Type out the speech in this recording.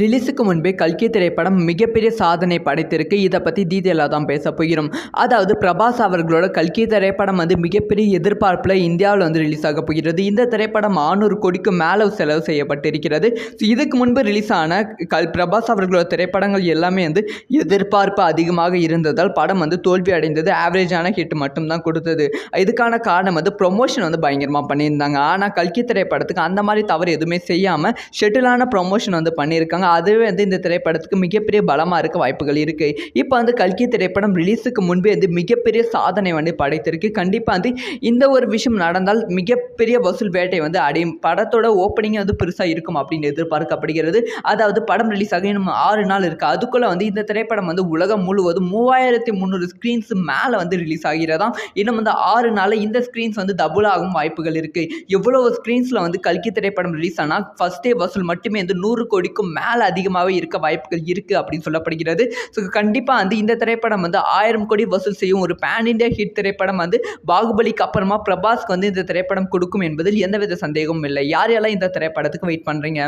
ரிலீஸுக்கு முன்பே கல்கி திரைப்படம் மிகப்பெரிய சாதனை படைத்திருக்கு. இதை பற்றி டீட்டெயிலாக தான் பேச போகிறோம். அதாவது பிரபாஸ் அவர்களோட கல்கி திரைப்படம் வந்து மிகப்பெரிய எதிர்பார்ப்பில் இந்தியாவில் வந்து ரிலீஸ் ஆக போகிறது. இந்த திரைப்படம் ஆநூறு கோடிக்கு மேலே செலவு செய்யப்பட்டிருக்கிறது. ஸோ இதுக்கு முன்பு ரிலீஸ் ஆன கல் பிரபாஸ் அவர்களோட திரைப்படங்கள் எல்லாமே வந்து எதிர்பார்ப்பு அதிகமாக இருந்ததால் படம் வந்து தோல்வி அடைந்தது. ஆவரேஜான ஹிட் மட்டும்தான் கொடுத்தது. இதுக்கான காரணம் வந்து ப்ரொமோஷன் வந்து பயங்கரமாக பண்ணியிருந்தாங்க. ஆனால் கல்கி திரைப்படத்துக்கு அந்த மாதிரி தவறு எதுவுமே செய்யாமல் ஷெட்டிலான ப்ரொமோஷன் வந்து பண்ணியிருக்காங்க. அதுவே வந்து இந்த திரைப்படத்துக்கு மிகப்பெரிய பலமாக இருக்க வாய்ப்புகள் இருக்குது இப்போ வந்து கல்கி திரைப்படம் ரிலீஸுக்கு முன்பே வந்து மிகப்பெரிய சாதனை வந்து படைத்திருக்கு. கண்டிப்பாக வந்து இந்த ஒரு விஷயம் நடந்தால் மிகப்பெரிய வசூல் வேட்டை வந்து அடையும். படத்தோட ஓப்பனிங் வந்து பெருசாக இருக்கும் அப்படின்னு எதிர்பார்க்கப்படுகிறது. அதாவது படம் ரிலீஸ் ஆக இன்னும் ஆறு நாள் இருக்குது அதுக்குள்ளே வந்து இந்த திரைப்படம் வந்து உலகம் முழுவதும் மூவாயிரத்தி முந்நூறு ஸ்க்ரீன்ஸ் மேலே வந்து ரிலீஸ் ஆகிறதாம் இன்னும் வந்து ஆறு நாளில் இந்த ஸ்க்ரீன்ஸ் வந்து டபுள் ஆகும் வாய்ப்புகள் இருக்குது எவ்வளோ ஸ்க்ரீன்ஸில் வந்து கல்கி திரைப்படம் ரிலீஸ் ஆனால் ஃபஸ்ட் டே வசூல் மட்டுமே வந்து நூறு கோடிக்கும் மேலே அதிகமாகவே இருக்க வாய்ப்புகள் இருக்குது அப்படின்னு சொல்லப்படுகிறது. ஸோ கண்டிப்பாக வந்து இந்த திரைப்படம் வந்து ஆயிரம் கோடி வசூல் செய்யும் ஒரு பேன் இண்டியா ஹிட் திரைப்படம் வந்து பாகுபலிக்கு அப்புறமா பிரபாஸ்க்கு வந்து இந்த திரைப்படம் கொடுக்கும் என்பதில் எந்தவித சந்தேகமும் இல்லை. யார் யாரெல்லாம் இந்த திரைப்படத்துக்கு வெயிட் பண்ணுறீங்க